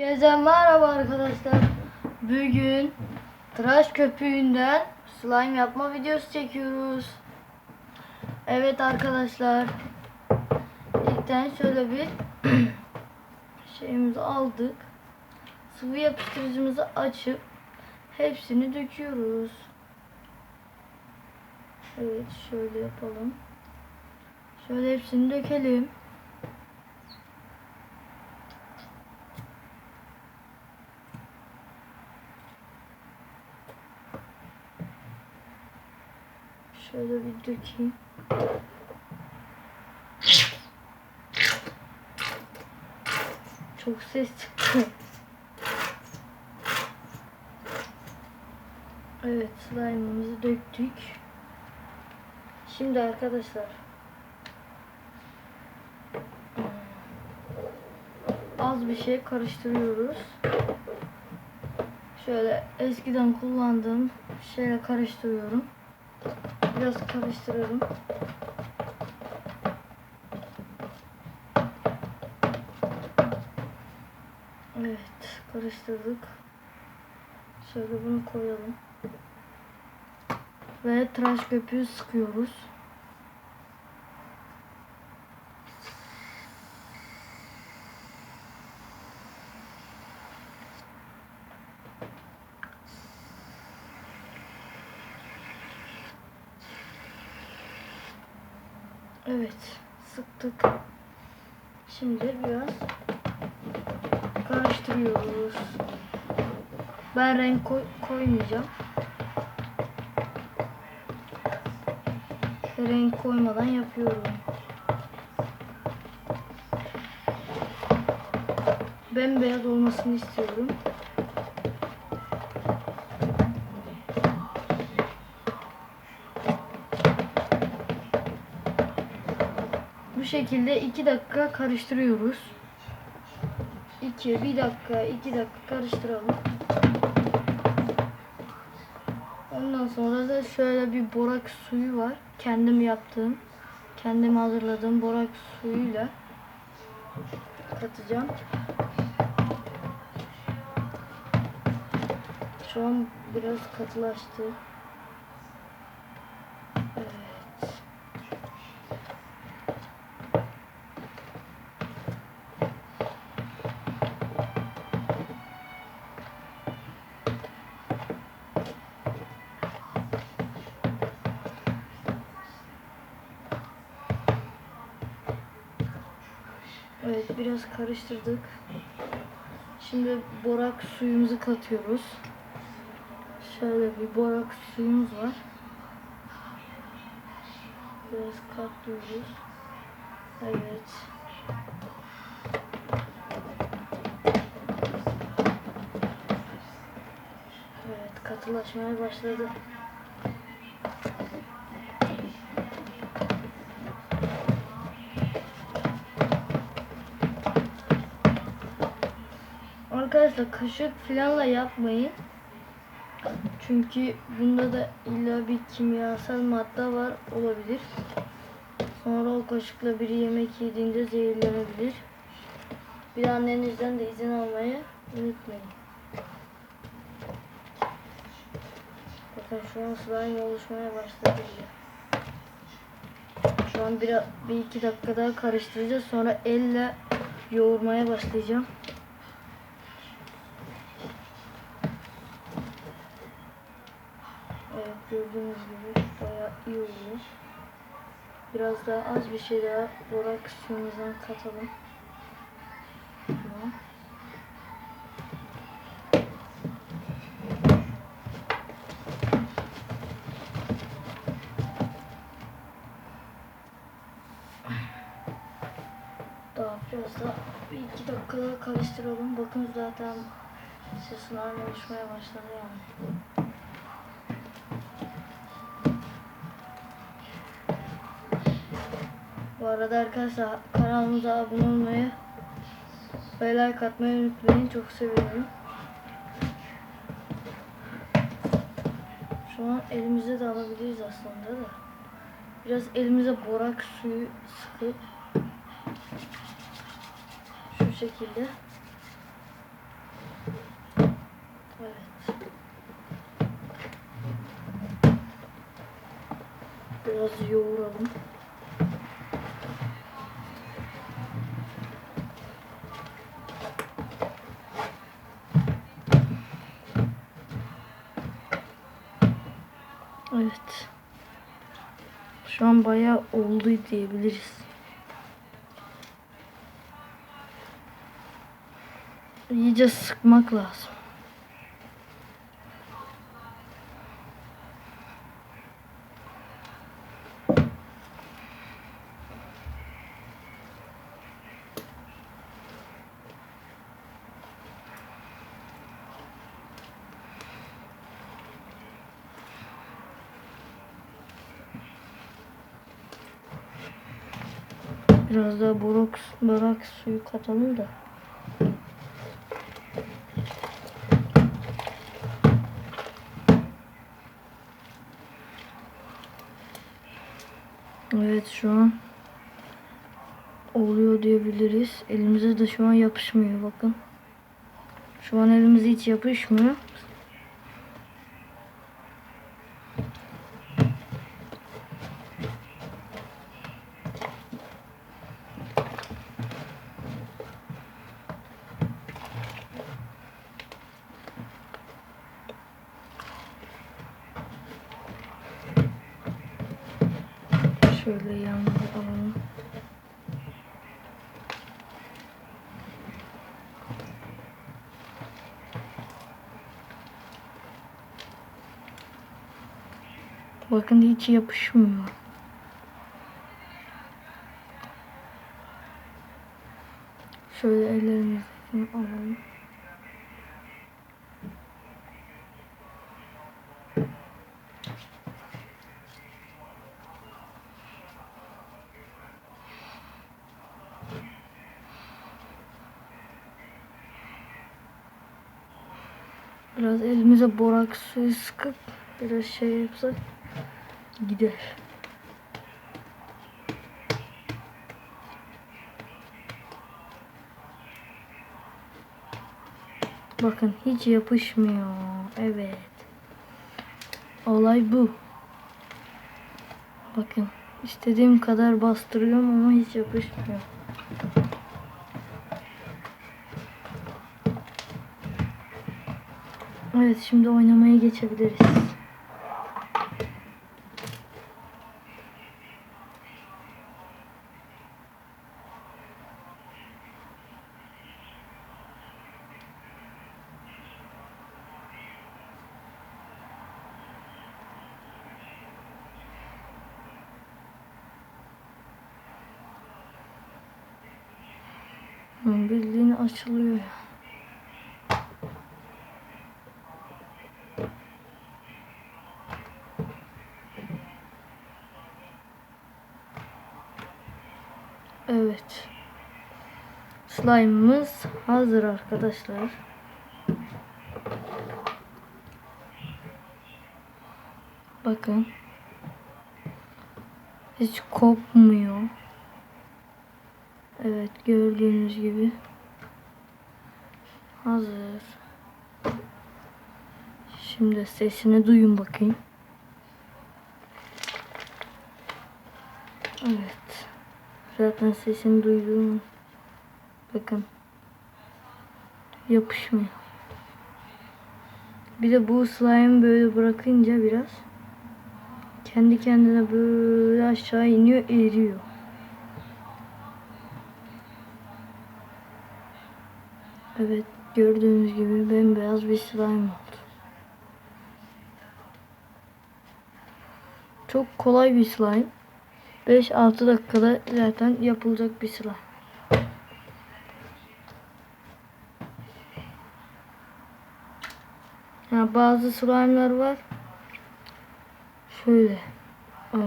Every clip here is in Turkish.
Gezen merhaba arkadaşlar. Bugün tıraş köpüğünden slime yapma videosu çekiyoruz. Evet arkadaşlar. İlkten şöyle bir şeyimizi aldık. Sıvı yapıştırıcımızı açıp hepsini döküyoruz. Evet şöyle yapalım. Şöyle hepsini dökelim. Şöyle bir dökeyim. Çok ses çıktı. Evet slime'ımızı döktük. Şimdi arkadaşlar az bir şey karıştırıyoruz. Şöyle eskiden kullandığım şeyle karıştırıyorum. Biraz karıştıralım. Evet, karıştırdık. Şöyle bunu koyalım. Ve tıraş köpüğü sıkıyoruz. Evet, sıktık. Şimdi biraz karıştırıyoruz. Ben renk koy- koymayacağım. Renk koymadan yapıyorum. Bembeyaz olmasını istiyorum. Şekilde 2 dakika karıştırıyoruz. 2 1 dakika 2 dakika karıştıralım. Ondan sonra da şöyle bir borak suyu var. Kendim yaptığım, kendim hazırladığım borak suyuyla katacağım. Şu an biraz katılaştı. Evet biraz karıştırdık. Şimdi borak suyumuzu katıyoruz. Şöyle bir borak suyumuz var. Biraz katlıyoruz. Evet. Evet katılaşmaya başladı. Arkadaşlar kaşık filanla yapmayın. Çünkü bunda da illa bir kimyasal madde var olabilir. Sonra o kaşıkla biri yemek yediğinde zehirlenebilir. Bir de annenizden de izin almayı unutmayın. Bakın şu an slime oluşmaya başladı. Şu an bir, bir iki dakika daha karıştıracağız. Sonra elle yoğurmaya başlayacağım. Evet gördüğünüz gibi bayağı iyi oldu. Biraz daha az bir şey daha borak suyumuzdan katalım. Daha biraz daha bir iki dakika daha karıştıralım. Bakın zaten sesler oluşmaya başladı yani. Bu arada arkadaşlar kanalımıza abone olmayı ve like atmayı unutmayın. Çok seviyorum. Şu an elimize de alabiliriz aslında da. Biraz elimize borak suyu sıkıp şu şekilde Evet. Biraz yoğuralım. Şu an bayağı oldu diyebiliriz. İyice sıkmak lazım. Biraz daha borak, borak suyu katalım da. Evet şu an oluyor diyebiliriz. Elimize de şu an yapışmıyor bakın. Şu an elimize hiç yapışmıyor. Şöyle yanına alalım. Bakın hiç yapışmıyor. Şöyle ellerimizi alalım. Biraz elimize borak suyu sıkıp biraz şey yapsak gider. Bakın hiç yapışmıyor. Evet. Olay bu. Bakın istediğim kadar bastırıyorum ama hiç yapışmıyor. Evet şimdi oynamaya geçebiliriz. Bildiğin açılıyor Evet. Slime'ımız hazır arkadaşlar. Bakın. Hiç kopmuyor. Evet gördüğünüz gibi. Hazır. Şimdi sesini duyun bakayım. Evet. Zaten sesini duydum. Bakın. Yapışmıyor. Bir de bu slime böyle bırakınca biraz kendi kendine böyle aşağı iniyor, eriyor. Evet, gördüğünüz gibi bembeyaz bir slime oldu. Çok kolay bir slime. 5-6 dakikada zaten yapılacak bir slime. Ha, bazı slime'lar var. Şöyle. e,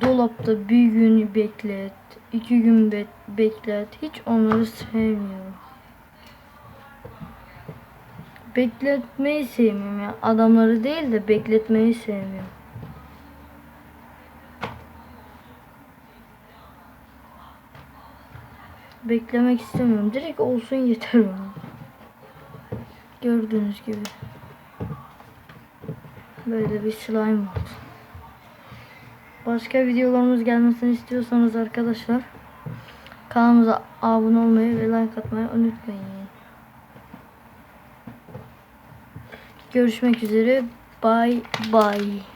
dolapta bir gün beklet, iki gün be- beklet. Hiç onları sevmiyorum. Bekletmeyi sevmiyorum ya. Adamları değil de bekletmeyi sevmiyorum. Beklemek istemiyorum. Direkt olsun yeter bana. Gördüğünüz gibi. Böyle bir slime oldu. Başka videolarımız gelmesini istiyorsanız arkadaşlar kanalımıza abone olmayı ve like atmayı unutmayın. Görüşmek üzere. Bye bye.